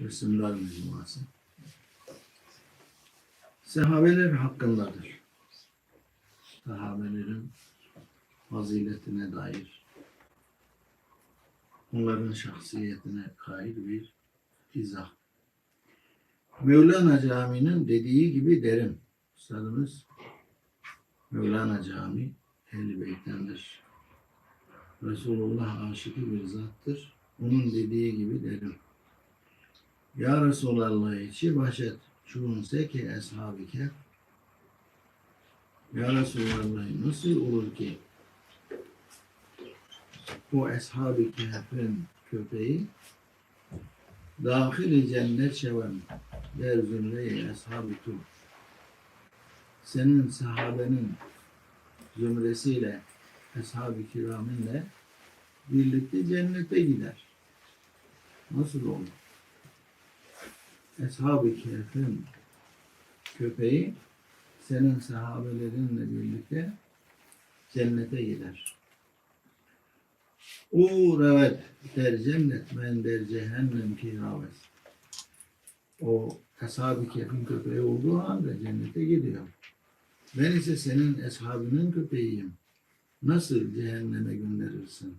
Resimler Mecmuası. Sahabeler hakkındadır. Sahabelerin faziletine dair, onların şahsiyetine dair bir izah. Mevlana Camii'nin dediği gibi derim. Üstadımız Mevlana Camii Ehl-i Beyt'tendir. Resulullah aşıkı bir zattır. Onun dediği gibi derim. Ya Resulallah içi başet çun seki eshab-ı. Ya Resulallah nasıl olur ki o eshab-ı kehfin köpeği dahil cennet şeven der zümre-i eshab-ı tur. Senin sahabenin zümresiyle eshab-ı kiramınla birlikte cennete gider. Nasıl olur? Eshab-ı Kehf'in köpeği senin sahabelerinle birlikte cennete gider. O revet der cennet men der cehennem ki ravet. O Eshab-ı Kehf'in köpeği olduğu halde cennete gidiyor. Ben ise senin eshabının köpeğiyim. Nasıl cehenneme gönderirsin?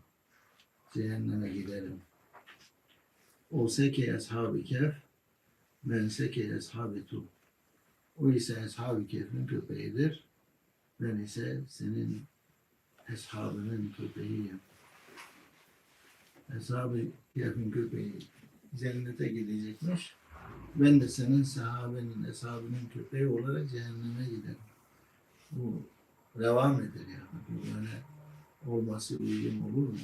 Cehenneme giderim. O seki eshab-ı kehf, ben seki eshab-ı tu. O ise eshab-ı kehfin köpeğidir. Ben ise senin eshabının köpeğiyim. Eshab-ı kehfin köpeği cennete gidecekmiş. Ben de senin sahabenin, eshabının köpeği olarak cehenneme giderim. Bu devam eder yani. Bu böyle olması uygun olur mu?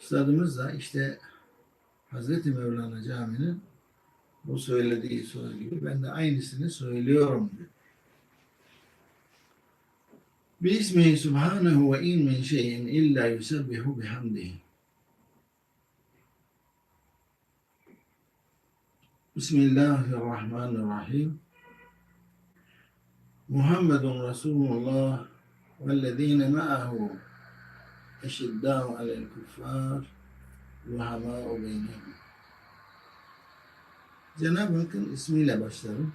Üstadımız da işte Hazreti Mevlana Camii'nin bu söylediği söz gibi ben de aynısını söylüyorum diyor. Bismihi subhanehu ve in min şeyin illa yusebbihu bihamdihi. Bismillahirrahmanirrahim. Muhammedun Resulullah vellezine ma'ahu eşiddâhu alel kuffâr ruhamâ'u beynehum. Cenab-ı Hakk'ın ismiyle başlarım.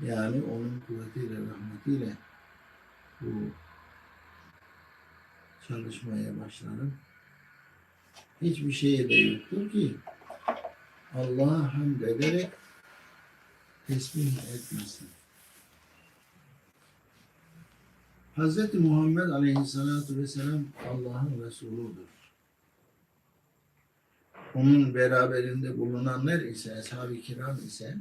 Yani onun kuvvetiyle, rahmetiyle bu çalışmaya başlarım. Hiçbir şeye de yoktur ki Allah'a hamd ederek tesbih etmesin. Hz. Muhammed Aleyhisselatü Vesselam Allah'ın Resuludur. Onun beraberinde bulunanlar ise, ashab-ı kiram ise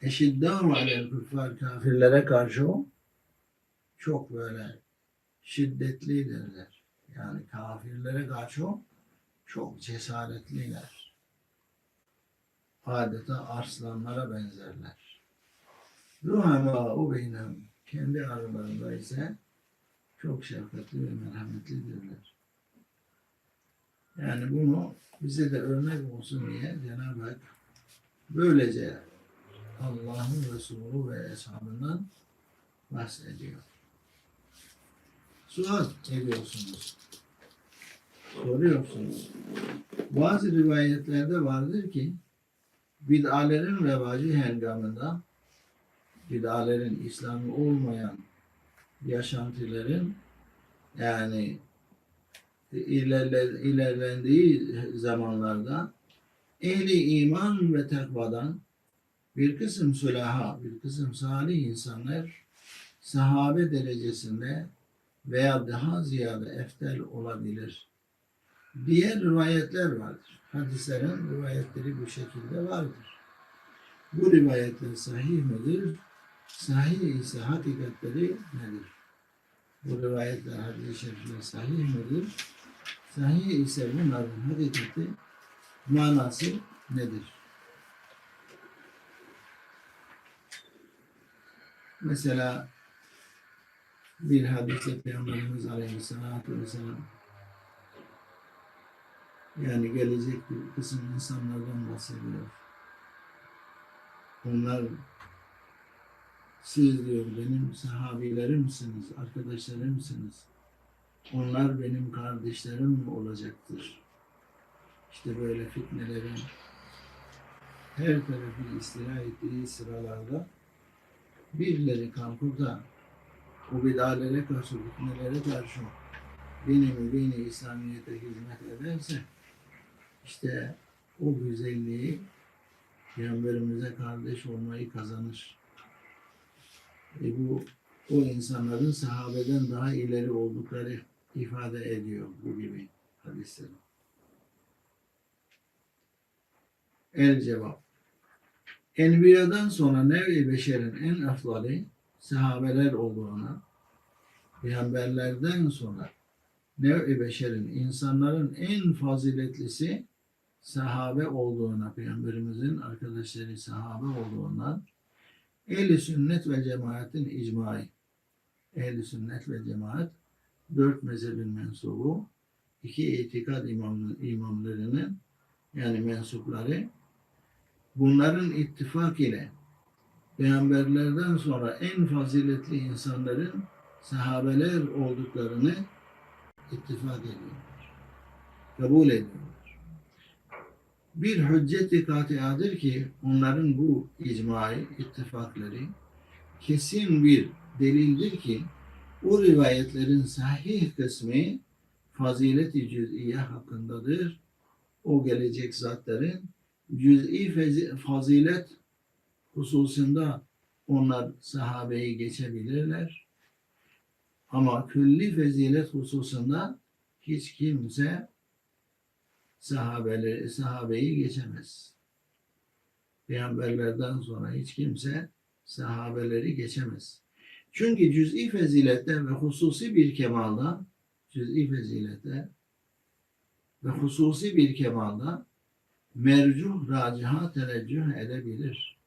eşiddâhu alel küffar kafirlere karşı o çok böyle şiddetlidirler. Yani kafirlere karşı o çok cesaretliler. Adeta arslanlara benzerler. Ruhama o beynem kendi aralarında ise çok şefkatli ve merhametlidirler. Yani bunu bize de örnek olsun diye Cenab-ı Hak böylece Allah'ın Resulü ve eshabından bahsediyor. Sual ediyorsunuz. Soruyorsunuz. Bazı rivayetlerde vardır ki bid'alerin revacı hengamında bid'alerin İslam'ı olmayan yaşantıların yani ilerle, ilerlendiği zamanlarda ehli iman ve takvadan bir kısım sülaha, bir kısım salih insanlar sahabe derecesinde veya daha ziyade eftel olabilir. Diğer rivayetler vardır. Hadislerin rivayetleri bu şekilde vardır. Bu rivayetler sahih midir? Sahih ise hakikatleri nedir? Bu rivayetler hadis-i sahih midir? Sahih ise bunların hakikati manası nedir? Mesela bir hadiste Peygamberimiz Aleyhisselatü Vesselam yani gelecek bir kısım insanlardan bahsediyor. Onlar siz diyor benim sahabilerimsiniz, arkadaşlarımsınız. Onlar benim kardeşlerim olacaktır. işte böyle fitnelerin her tarafı istila ettiği sıralarda birileri kalkıp da o bidalere karşı, fitnelere karşı dini dini İslamiyet'e hizmet ederse işte o güzelliği Peygamberimize kardeş olmayı kazanır. E bu o insanların sahabeden daha ileri oldukları ifade ediyor bu gibi hadisler. El cevap. Enbiya'dan sonra nev-i beşerin en afdali sahabeler olduğuna, peygamberlerden sonra nev-i beşerin insanların en faziletlisi sahabe olduğuna, peygamberimizin arkadaşları sahabe olduğundan Ehl-i sünnet ve cemaatin icmai. Ehl-i sünnet ve cemaat dört mezhebin mensubu, iki itikad imam, imamlarının yani mensupları bunların ittifak ile peygamberlerden sonra en faziletli insanların sahabeler olduklarını ittifak ediyorlar. Kabul ediyorlar. Bir hüccet-i katiadır ki onların bu icmai ittifakları kesin bir delildir ki o rivayetlerin sahih kısmı fazilet-i cüz'iye hakkındadır. O gelecek zatların cüz'i fazilet hususunda onlar sahabeyi geçebilirler. Ama külli fazilet hususunda hiç kimse sahabeleri, sahabeyi geçemez. Peygamberlerden sonra hiç kimse sahabeleri geçemez. Çünkü cüz'i fezilette ve hususi bir kemalda cüz'i fezilette ve hususi bir kemalda mercuh raciha teneccüh edebilir.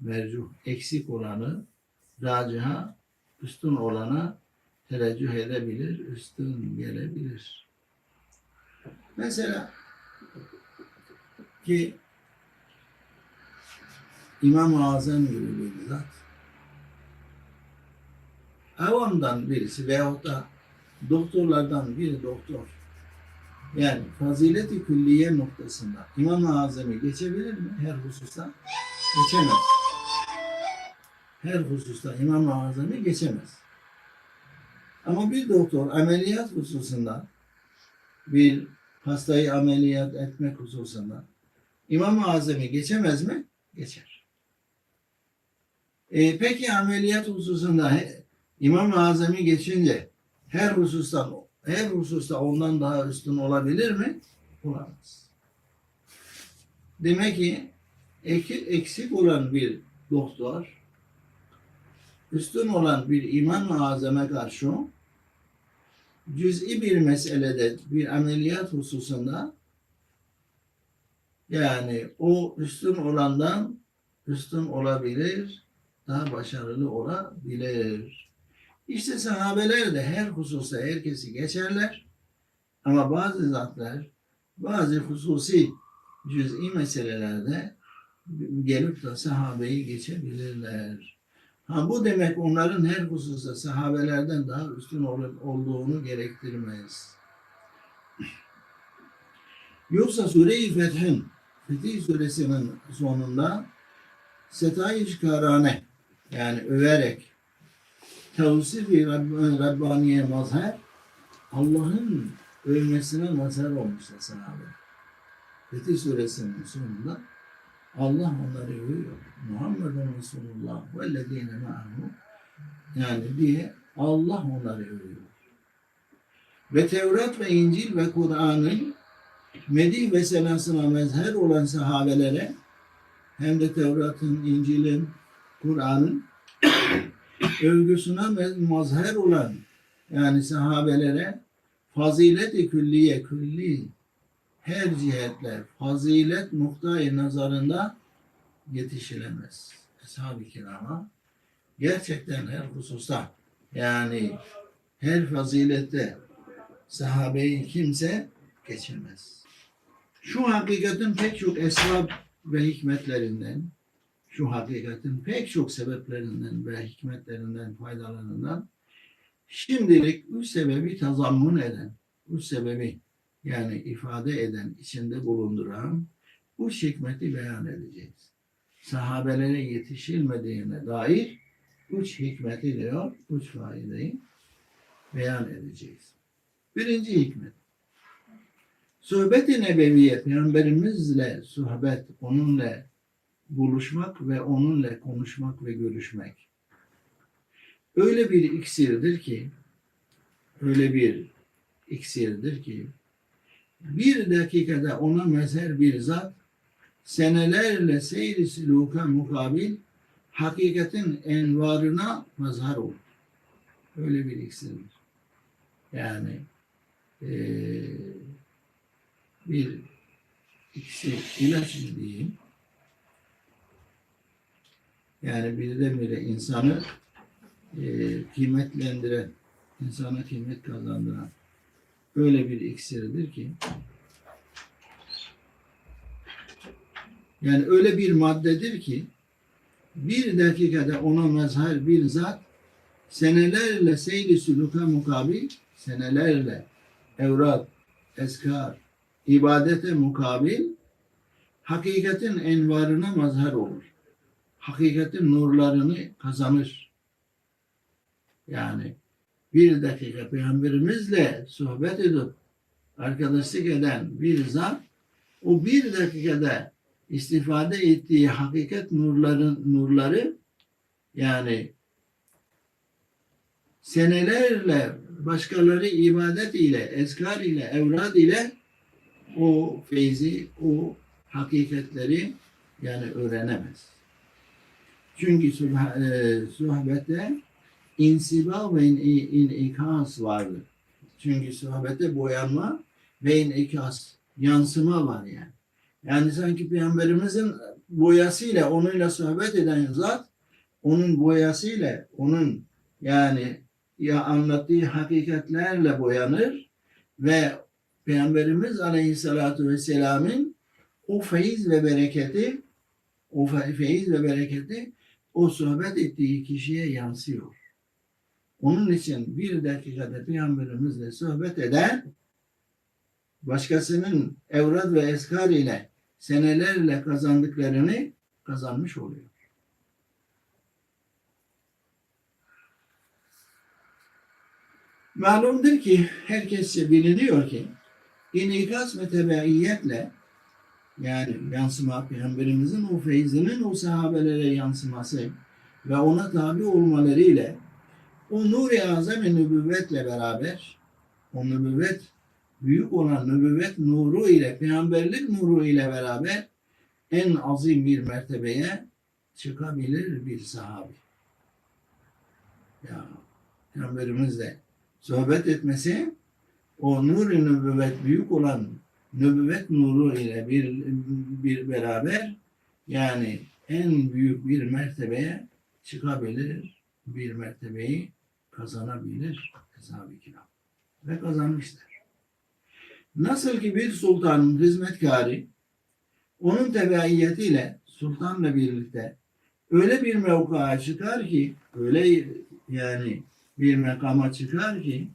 Mercuh eksik olanı raciha üstün olana teneccüh edebilir, üstün gelebilir. Mesela ki İmam-ı Azam gibi bir zat avamdan birisi veyahut da doktorlardan bir doktor yani fazileti külliye noktasında İmam-ı Azam'ı geçebilir mi her hususta? Geçemez. Her hususta İmam-ı Azam'ı geçemez. Ama bir doktor ameliyat hususunda bir hastayı ameliyat etmek hususunda İmam-ı Azam'ı geçemez mi? Geçer. E, peki ameliyat hususunda İmam-ı Azam'ı geçince her husustan her hususta ondan daha üstün olabilir mi? Olamaz. Demek ki eki- eksik olan bir doktor üstün olan bir İmam-ı Azam'a karşı cüz'i bir meselede bir ameliyat hususunda yani o üstün olandan üstün olabilir, daha başarılı olabilir. İşte sahabeler de her hususta herkesi geçerler. Ama bazı zatlar bazı hususi cüz'i meselelerde gelip de sahabeyi geçebilirler. Ha bu demek onların her hususta sahabelerden daha üstün ol- olduğunu gerektirmez. Yoksa Sure-i Fethin, Fetih suresinin sonunda setayiş karane yani överek tavsif-i Rabb- Rabbaniye mazhar Allah'ın övmesine mazhar olmuşlar sahabe. Fetih suresinin sonunda Allah onları övüyor. Muhammedun Resulullah ve lezine ma'ahu yani diye Allah onları övüyor. Ve Tevrat ve İncil ve Kur'an'ın medih ve senasına mezher olan sahabelere hem de Tevrat'ın, İncil'in, Kur'an'ın övgüsüne mazhar olan yani sahabelere fazilet-i külliye, külli her cihetle fazilet noktayı nazarında yetişilemez. Ashab-ı kirama gerçekten her hususta yani her fazilette sahabeyi kimse geçemez. Şu hakikatin pek çok esbab ve hikmetlerinden, şu hakikatin pek çok sebeplerinden ve hikmetlerinden faydalanılan şimdilik üç sebebi tazammun eden, üç sebebi yani ifade eden, içinde bulunduran bu hikmeti beyan edeceğiz. Sahabelere yetişilmediğine dair üç hikmeti diyor, üç faideyi beyan edeceğiz. Birinci hikmet. Sohbet-i Nebeviye, Peygamberimizle sohbet, onunla buluşmak ve onunla konuşmak ve görüşmek. Öyle bir iksirdir ki, öyle bir iksirdir ki, bir dakikada ona mezer bir zat, senelerle seyri suluka mukabil, hakikatin envarına mazhar olur. Öyle bir iksirdir. Yani eee bir iksir, ilaç diyeyim? Yani birdenbire insanı eee kıymetlendiren, insana kıymet kazandıran öyle bir iksirdir ki yani öyle bir maddedir ki bir dakikada ona mazhar bir zat senelerle seyri suluka mukabil senelerle evrat, eskar, ibadete mukabil hakikatin envarına mazhar olur. Hakikatin nurlarını kazanır. Yani bir dakika peygamberimizle sohbet edip arkadaşlık eden bir zat o bir dakikada istifade ettiği hakikat nurların nurları yani senelerle başkaları ibadet ile, eskar ile, evrad ile o feyzi, o hakikatleri yani öğrenemez. Çünkü subha- e, sohbette insiba ve in, inikas vardır. Çünkü sohbette boyanma ve inikas, yansıma var yani. Yani sanki Peygamberimizin boyasıyla, onunla sohbet eden zat, onun boyasıyla, onun yani ya anlattığı hakikatlerle boyanır ve Peygamberimiz Aleyhisselatü Vesselam'ın o feyiz ve bereketi o fe- feyiz ve bereketi o sohbet ettiği kişiye yansıyor. Onun için bir dakikada Peygamberimizle sohbet eden başkasının evrat ve eskar ile senelerle kazandıklarını kazanmış oluyor. Malumdur ki herkesçe biliniyor ki inikas ve tebaiyetle yani yansıma peygamberimizin o feyzinin o sahabelere yansıması ve ona tabi olmaları ile o nur-i azam-ı nübüvvetle beraber o nübüvvet büyük olan nübüvvet nuru ile peygamberlik nuru ile beraber en azim bir mertebeye çıkabilir bir sahabi. Ya peygamberimizle sohbet etmesi o nur-i nübüvvet büyük olan nübüvvet nuru ile bir, bir beraber yani en büyük bir mertebeye çıkabilir, bir mertebeyi kazanabilir Eshab-ı Kiram. Ve kazanmışlar. Nasıl ki bir sultanın hizmetkarı onun tebaiyetiyle sultanla birlikte öyle bir mevkaa çıkar ki öyle yani bir makama çıkar ki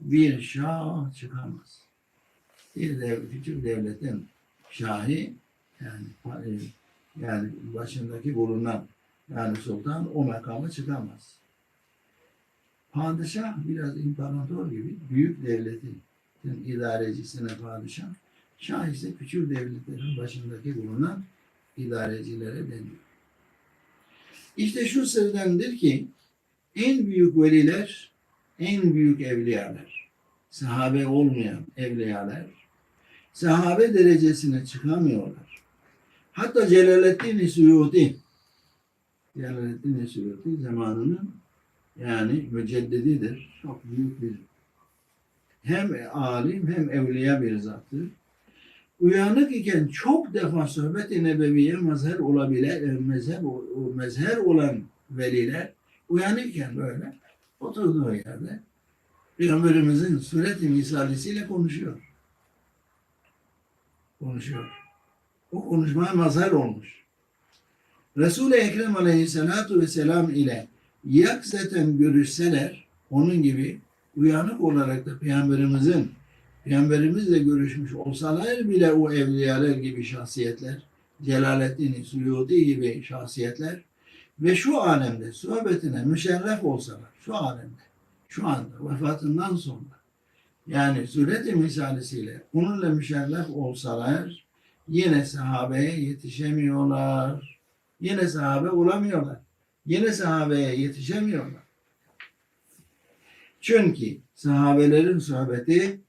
bir şah çıkamaz. Bir dev, küçük devletin şahi yani e, yani başındaki bulunan yani sultan o makama çıkamaz. Padişah biraz imparator gibi büyük devletin idarecisine padişah. Şah ise küçük devletlerin başındaki bulunan idarecilere deniyor. İşte şu sırdandır ki en büyük veliler, en büyük evliyalar, sahabe olmayan evliyalar, sahabe derecesine çıkamıyorlar. Hatta Celaleddin Suyuti, Celaleddin Suyuti zamanının yani müceddididir. Çok büyük bir hem alim hem evliya bir zattır. Uyanık iken çok defa sohbet-i nebeviye mezher olabilen, mezhep, mezher olan veliler uyanıkken böyle oturduğu yerde Peygamberimizin sureti misalisiyle konuşuyor. Konuşuyor. O konuşmaya mazhar olmuş. Resul-i Ekrem aleyhissalatu vesselam ile yakzeten görüşseler onun gibi uyanık olarak da Peygamberimizin Peygamberimizle görüşmüş olsalar bile o evliyalar gibi şahsiyetler, Celaleddin Suyuti gibi şahsiyetler ve şu alemde sohbetine müşerref olsalar, şu alemde, şu anda vefatından sonra yani süreti misalisiyle onunla müşerref olsalar yine sahabeye yetişemiyorlar. Yine sahabe olamıyorlar. Yine sahabeye yetişemiyorlar. Çünkü sahabelerin sohbeti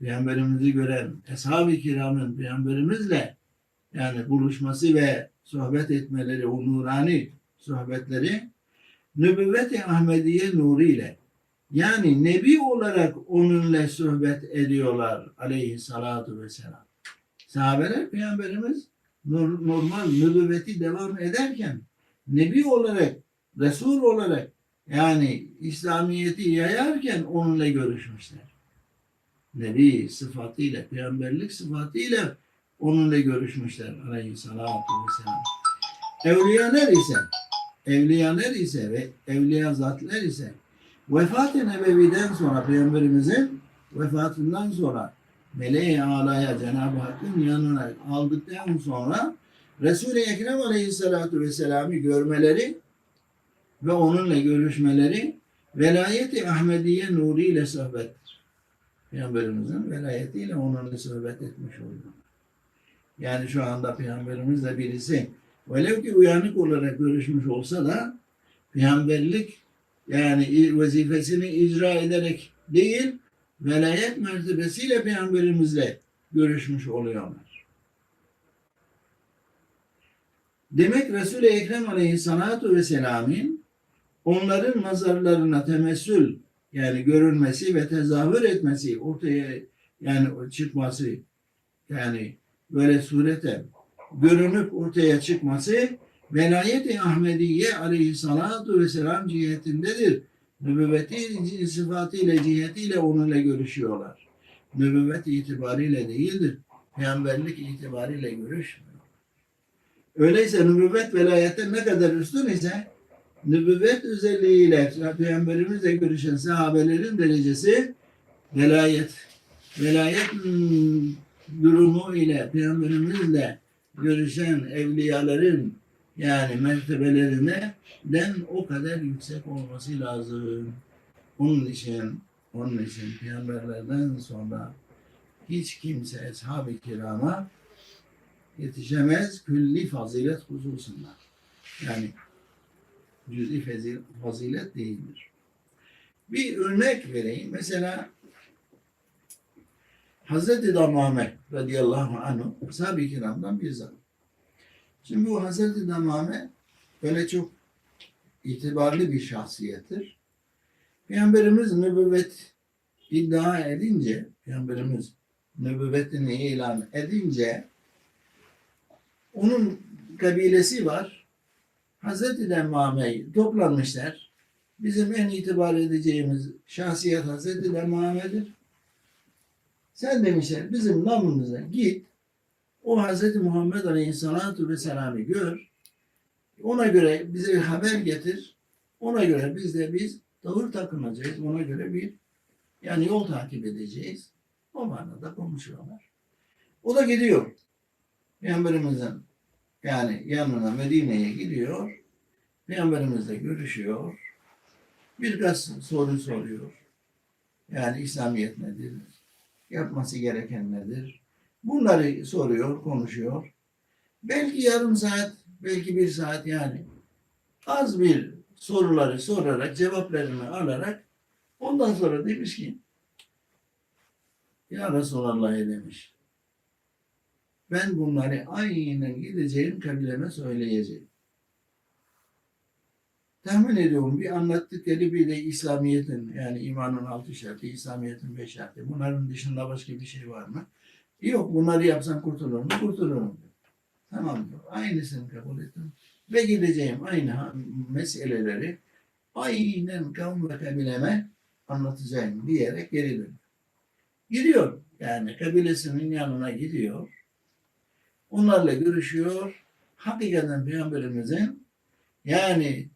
Peygamberimizi gören Eshab-ı Kiram'ın Peygamberimizle yani buluşması ve sohbet etmeleri, o nurani sohbetleri nübüvvet-i Ahmediye nuru ile yani Nebi olarak onunla sohbet ediyorlar aleyhissalatu vesselam. Sahabeler Peygamberimiz normal nübüvveti devam ederken Nebi olarak, Resul olarak yani İslamiyet'i yayarken onunla görüşmüşler. Nebi sıfatıyla, peygamberlik sıfatıyla onunla görüşmüşler aleyhissalatu vesselam. Evliyalar ise, evliyalar ise ve evliya zatlar ise vefat-ı nebeviden sonra peygamberimizin vefatından sonra meleği alaya Cenab-ı Hakk'ın yanına aldıktan sonra Resul-i Ekrem Aleyhisselatü Vesselam'ı görmeleri ve onunla görüşmeleri velayeti Ahmediye nuru ile sohbettir. Peygamberimizin velayetiyle onunla sohbet etmiş oluyor. Yani şu anda Peygamberimizle birisi velev ki uyanık olarak görüşmüş olsa da peygamberlik yani vazifesini icra ederek değil velayet mertebesiyle peygamberimizle görüşmüş oluyorlar. Demek Resul-i Ekrem Aleyhisselatü Vesselam'ın onların nazarlarına temessül yani görünmesi ve tezahür etmesi ortaya yani çıkması yani böyle surete görünüp ortaya çıkması velayet-i Ahmediye aleyhissalatu vesselam cihetindedir. Nübüvveti sıfatıyla cihetiyle onunla görüşüyorlar. Nübüvvet itibariyle değildir. Peygamberlik itibariyle görüşmüyor. Öyleyse nübüvvet velayetten ne kadar üstün ise nübüvvet özelliğiyle Peygamberimizle görüşen sahabelerin derecesi velayet velayet durumu ile Peygamberimizle görüşen evliyaların yani mertebelerine den o kadar yüksek olması lazım. Onun için onun için peygamberlerden sonra hiç kimse ashab-ı kirama yetişemez külli fazilet hususunda. Yani cüz'i fazil- fazilet değildir. Bir örnek vereyim. Mesela Hazreti Damame radıyallahu anhu ashab-ı kiramdan bir zat. Şimdi bu Hazreti Damame böyle çok itibarlı bir şahsiyettir. Peygamberimiz nübüvvet iddia edince, Peygamberimiz nübüvvetini ilan edince onun kabilesi var. Hazreti Demame'yi toplanmışlar. Bizim en itibar edeceğimiz şahsiyet Hazreti Demame'dir. Sen demişler bizim namımıza git. O Hazreti Muhammed Aleyhisselatü Vesselam'ı gör. Ona göre bize bir haber getir. Ona göre biz de biz tavır takınacağız. Ona göre bir yani yol takip edeceğiz. O manada konuşuyorlar. O da gidiyor. Peygamberimizin yani yanına Medine'ye gidiyor. Peygamberimizle görüşüyor. Birkaç soru soruyor. Yani İslamiyet nedir? Yapması gereken nedir? Bunları soruyor, konuşuyor. Belki yarım saat, belki bir saat yani az bir soruları sorarak, cevaplarını alarak ondan sonra demiş ki Ya Resulallah demiş. Ben bunları aynen gideceğim kabileme söyleyeceğim. Tahmin ediyorum bir anlattıkları bir de İslamiyet'in yani imanın altı şartı, İslamiyet'in beş şartı. Bunların dışında başka bir şey var mı? Yok bunları yapsam kurtulurum. Kurtulurum. diyor. Tamam diyor. Aynısını kabul ettim. Ve gideceğim aynı meseleleri aynen kavm ve kabileme anlatacağım diyerek geri dönüyor. Gidiyor. Yani kabilesinin yanına gidiyor. Onlarla görüşüyor. Hakikaten Peygamberimizin yani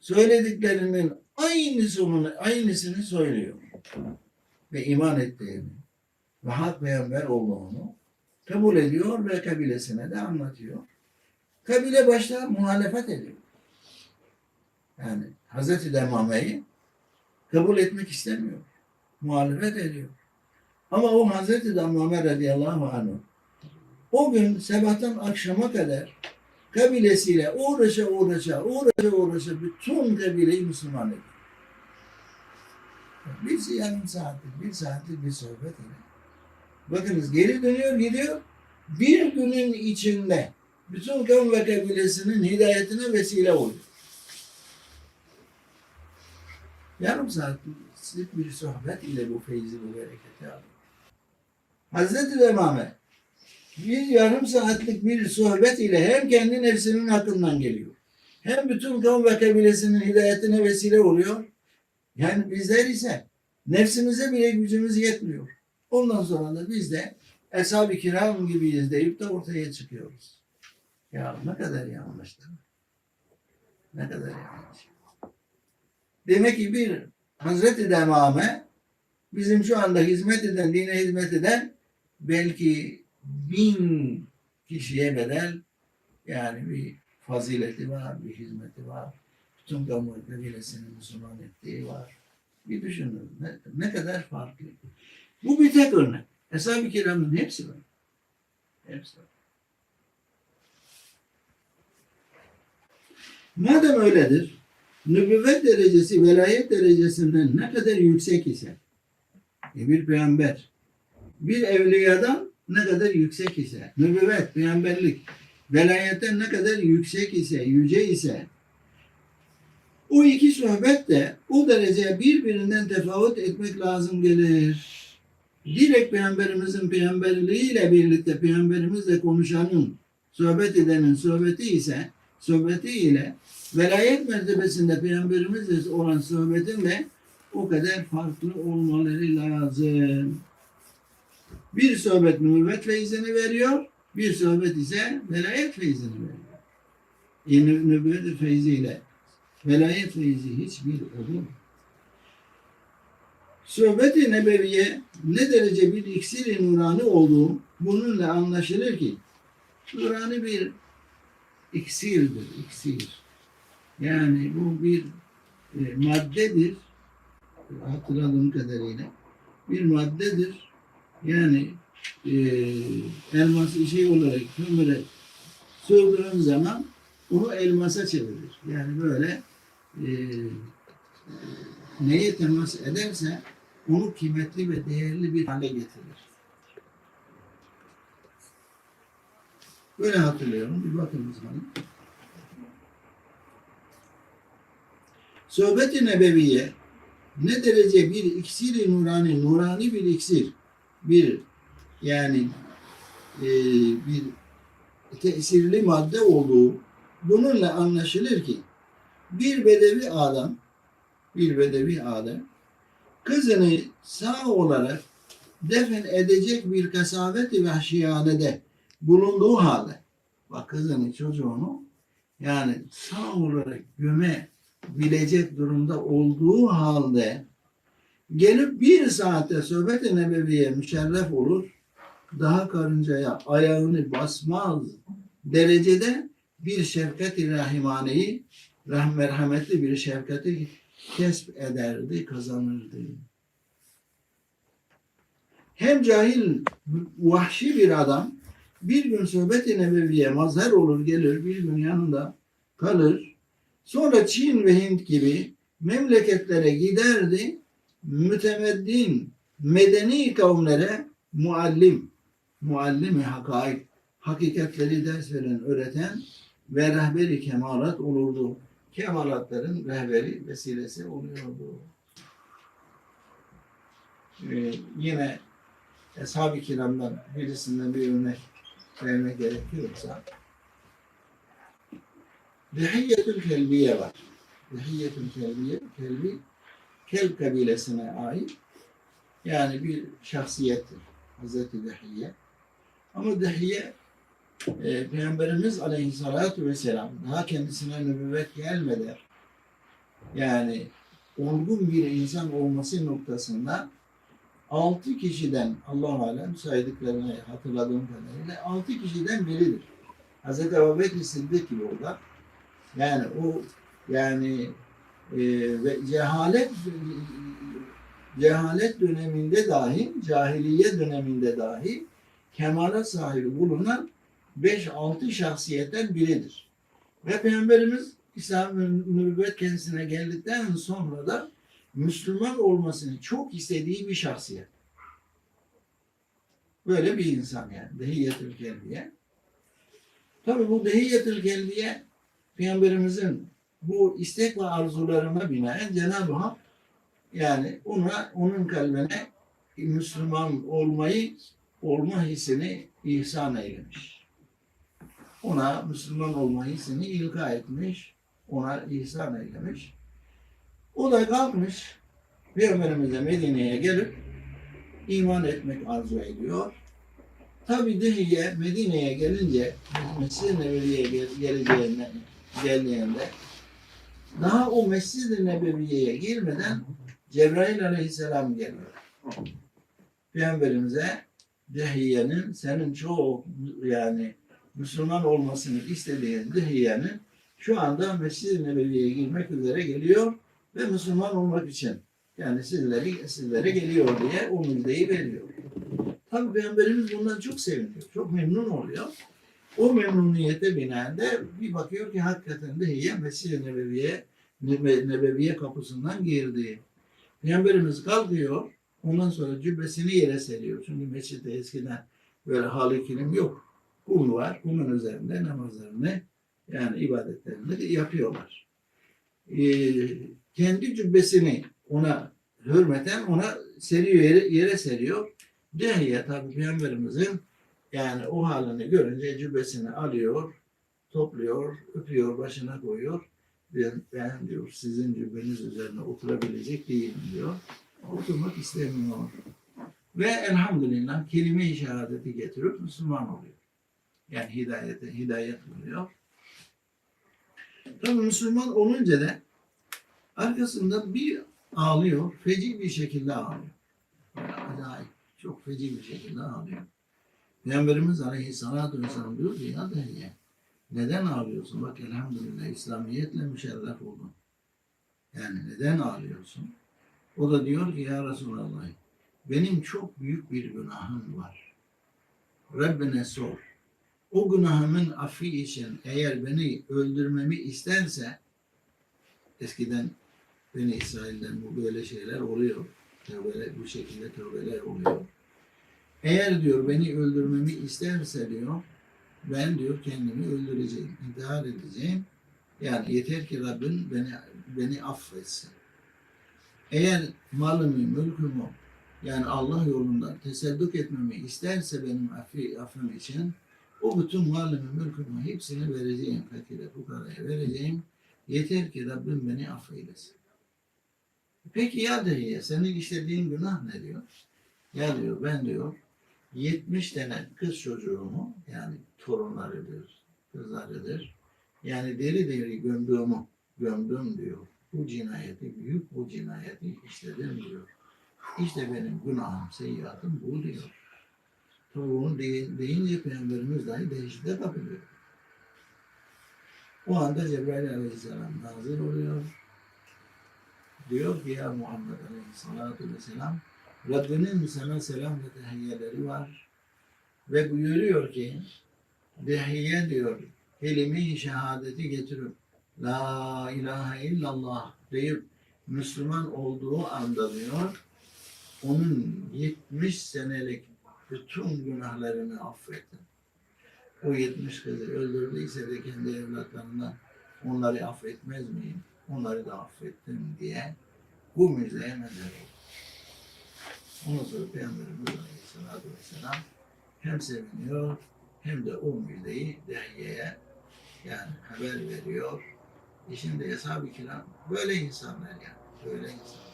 söylediklerinin aynısını, aynısını söylüyor. ve iman ettiğini hak peygamber olduğunu kabul ediyor ve kabilesine de anlatıyor. Kabile başta muhalefet ediyor. Yani Hazreti Demame'yi kabul etmek istemiyor. Muhalefet ediyor. Ama o Hazreti Damame radıyallahu anh o gün sabahtan akşama kadar kabilesiyle uğraşa uğraşa uğraşa uğraşa bütün kabileyi Müslüman ediyor. Bir yarım saatlik, bir saatlik bir sohbet ile. Bakınız geri dönüyor gidiyor. Bir günün içinde bütün kavim ve kabilesinin hidayetine vesile oluyor. Yarım saatlik bir sohbet ile bu feyzi, bu bereketi alıyor. Hazreti Demame bir yarım saatlik bir sohbet ile hem kendi nefsinin hakkından geliyor. Hem bütün kavim ve kabilesinin hidayetine vesile oluyor. Yani bizler ise nefsimize bile gücümüz yetmiyor. Ondan sonra da biz de Eshab-ı Kiram gibiyiz deyip de ortaya çıkıyoruz. Ya ne kadar yanlış değil mi? Ne kadar yanlış. Demek ki bir Hazreti Demame bizim şu anda hizmet eden, dine hizmet eden belki bin kişiye bedel yani bir fazileti var, bir hizmeti var. Bütün kamu kabilesini Müslüman ettiği var. Bir düşünün ne, ne kadar farklı. Bu bir tek örnek. Eshab-ı kiramın hepsi var. Hepsi var. Madem öyledir, nübüvvet derecesi velayet derecesinden ne kadar yüksek ise e, bir peygamber bir evliyadan ne kadar yüksek ise nübüvvet, peygamberlik velayetten ne kadar yüksek ise, yüce ise o iki sohbet de o dereceye birbirinden tefavut etmek lazım gelir. Direkt peygamberimizin peygamberliğiyle birlikte peygamberimizle konuşanın sohbet edenin sohbeti ise sohbeti ile velayet mertebesinde peygamberimizle olan sohbetin de o kadar farklı olmaları lazım. Bir sohbet nübüvvet feyzini veriyor, bir sohbet ise velayet feyzini veriyor. Yani nübüvvet feyziyle velayet feyzi hiçbir olur. Sohbet-i Nebeviye ne derece bir iksir-i nurani olduğu bununla anlaşılır ki nurani bir iksirdir, iksir. Yani bu bir e, maddedir, hatırladığım kadarıyla bir maddedir. Yani e, elması şey olarak kömüre sürdüğün zaman onu elmasa çevirir. Yani böyle e, neye temas ederse onu kıymetli ve değerli bir hale getirir. Böyle hatırlıyorum. Bir bakın bana. Sohbet-i Nebeviye ne derece bir iksir-i nurani, nurani bir iksir, bir yani e, bir tesirli madde olduğu bununla anlaşılır ki bir bedevi adam bir bedevi adam kızını sağ olarak defen edecek bir kasaveti vahşiyanede bulunduğu halde bak kızını çocuğunu yani sağ olarak göme bilecek durumda olduğu halde gelip bir saate sohbet-i nebeviye müşerref olur daha karıncaya ayağını basmaz derecede bir şefkat-i rahimaneyi rah merhametli bir şefkati kesp ederdi, kazanırdı. Hem cahil, vahşi bir adam bir gün sohbet-i nebeviye mazhar olur gelir, bir gün yanında kalır. Sonra Çin ve Hint gibi memleketlere giderdi. Mütemeddin, medeni kavimlere muallim, muallimi hakaik, hakikatleri ders veren, öğreten ve rehberi kemalat olurdu. Kemalatların rehberi vesilesi oluyordu. Ee, yine Eshab-ı Kiram'dan birisinden bir örnek vermek gerekiyorsa Dehiyyetül Kelbiye var. Dehiyyetül Kelbiye, Kelbi Kelb kabilesine ait yani bir şahsiyettir. Hazreti Dehiye. Ama Dehiye e, Peygamberimiz Aleyhisselatü Vesselam daha kendisine nübüvvet gelmeden yani olgun bir insan olması noktasında altı kişiden Allah alem saydıklarını hatırladığım kadarıyla altı kişiden biridir. Hazreti Ebu Bekir Sıddık gibi o. Yani o yani e, ve cehalet cehalet döneminde dahi, cahiliye döneminde dahi kemale sahibi bulunan 5-6 şahsiyetten biridir. Ve Peygamberimiz İslam nübüvvet kendisine geldikten sonra da Müslüman olmasını çok istediği bir şahsiyet. Böyle bir insan yani. Dehiyyetül kelbiye. Tabi bu dehiyyetül kelbiye Peygamberimizin bu istek ve arzularına binaen Cenab-ı Hak yani ona, onun kalbine Müslüman olmayı, olma hissini ihsan eylemiş. Ona Müslüman olma hissini ilka etmiş, ona ihsan eylemiş. O da kalkmış Peygamberimize Medine'ye gelip iman etmek arzu ediyor. Tabi Dehiye Medine'ye gelince Mescid-i Nebevi'ye gel- geleceğinden geldiğinde daha o Mescid-i Nebevi'ye girmeden Cebrail aleyhisselam geliyor. Peygamberimize Dehiye'nin senin çok yani Müslüman olmasını istediğin Dehiye'nin şu anda Mescid-i Nebevi'ye girmek üzere geliyor ve Müslüman olmak için yani sizleri sizlere geliyor diye o müjdeyi veriyor. Tabi Peygamberimiz bundan çok seviniyor. Çok memnun oluyor. O memnuniyete binaen de bir bakıyor ki hakikaten Dehiye Mescid-i Nebevi'ye Nebe- Nebeviye kapısından girdi. Peygamberimiz kalkıyor. Ondan sonra cübbesini yere seriyor. Çünkü mescitte eskiden böyle halı kilim yok. Kum var. Kumun üzerinde namazlarını yani ibadetlerini de yapıyorlar. Ee, kendi cübbesini ona hürmeten ona seriyor yere, yere seriyor. Dehiye tabi Peygamberimizin yani o halini görünce cübbesini alıyor, topluyor, öpüyor, başına koyuyor. Ben, ben diyor sizin cübbeniz üzerine oturabilecek değilim diyor. Oturmak istemiyor. Ve elhamdülillah kelime-i şehadeti getirip Müslüman oluyor. Yani hidayete, hidayet buluyor. Tabi Müslüman olunca da arkasında bir ağlıyor, feci bir şekilde ağlıyor. Acayip, çok feci bir şekilde ağlıyor. Peygamberimiz Aleyhisselatü Vesselam diyor ki ya Dehye, neden ağlıyorsun? Bak elhamdülillah İslamiyetle müşerref oldun. Yani neden ağlıyorsun? O da diyor ki ya Resulallah benim çok büyük bir günahım var. Rabbine sor. O günahımın affi için eğer beni öldürmemi isterse eskiden Beni İsrail'den bu böyle şeyler oluyor. Tövbeler, bu şekilde tövbeler oluyor. Eğer diyor beni öldürmemi isterse diyor ben diyor kendimi öldüreceğim, intihar edeceğim. Yani yeter ki Rabbin beni beni affetsin. Eğer malımı, mülkümü yani Allah yolunda teseddük etmemi isterse benim affi, affım için o bütün malımı, mülkümü hepsini vereceğim. Fakire, fukaraya vereceğim. Yeter ki Rabbim beni affeylesin. Peki ya diye senin işlediğin günah ne diyor? Ya diyor ben diyor 70 tane kız çocuğumu yani torunlarıdır, kızlarıdır. Yani deri deri gömdüğümü gömdüm diyor. Bu cinayeti, büyük bu cinayeti işledim diyor. İşte benim günahım, seyyiatım bu diyor. Tabi bunu deyin- deyince Peygamberimiz dahi değişikliğe kapılıyor. O anda Cebrail Aleyhisselam nazil oluyor. Diyor ki ya Muhammed Aleyhisselatü Vesselam Rabbinin sana selam ve tehiyyeleri var. Ve buyuruyor ki dehiye diyor kelime-i şehadeti getirip La ilahe illallah deyip Müslüman olduğu anda diyor onun 70 senelik bütün günahlarını affettim. O 70 kızı öldürdüyse de kendi evlatlarından onları affetmez miyim? Onları da affettim diye bu müjdeye mezar oldu. Ondan sonra Peygamberimiz Aleyhisselatü Vesselam hem seviniyor hem de o müjdeyi Dehye'ye yani haber veriyor. E şimdi Eshab-ı Kiram böyle insanlar yani. Böyle insanlar.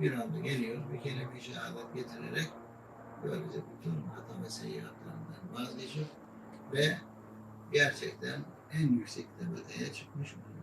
Bir anda geliyor bir kelime-i şehadet getirerek böylece bütün hata ve seyyiatlarından vazgeçiyor ve gerçekten en yüksek tepeye çıkmış oluyor.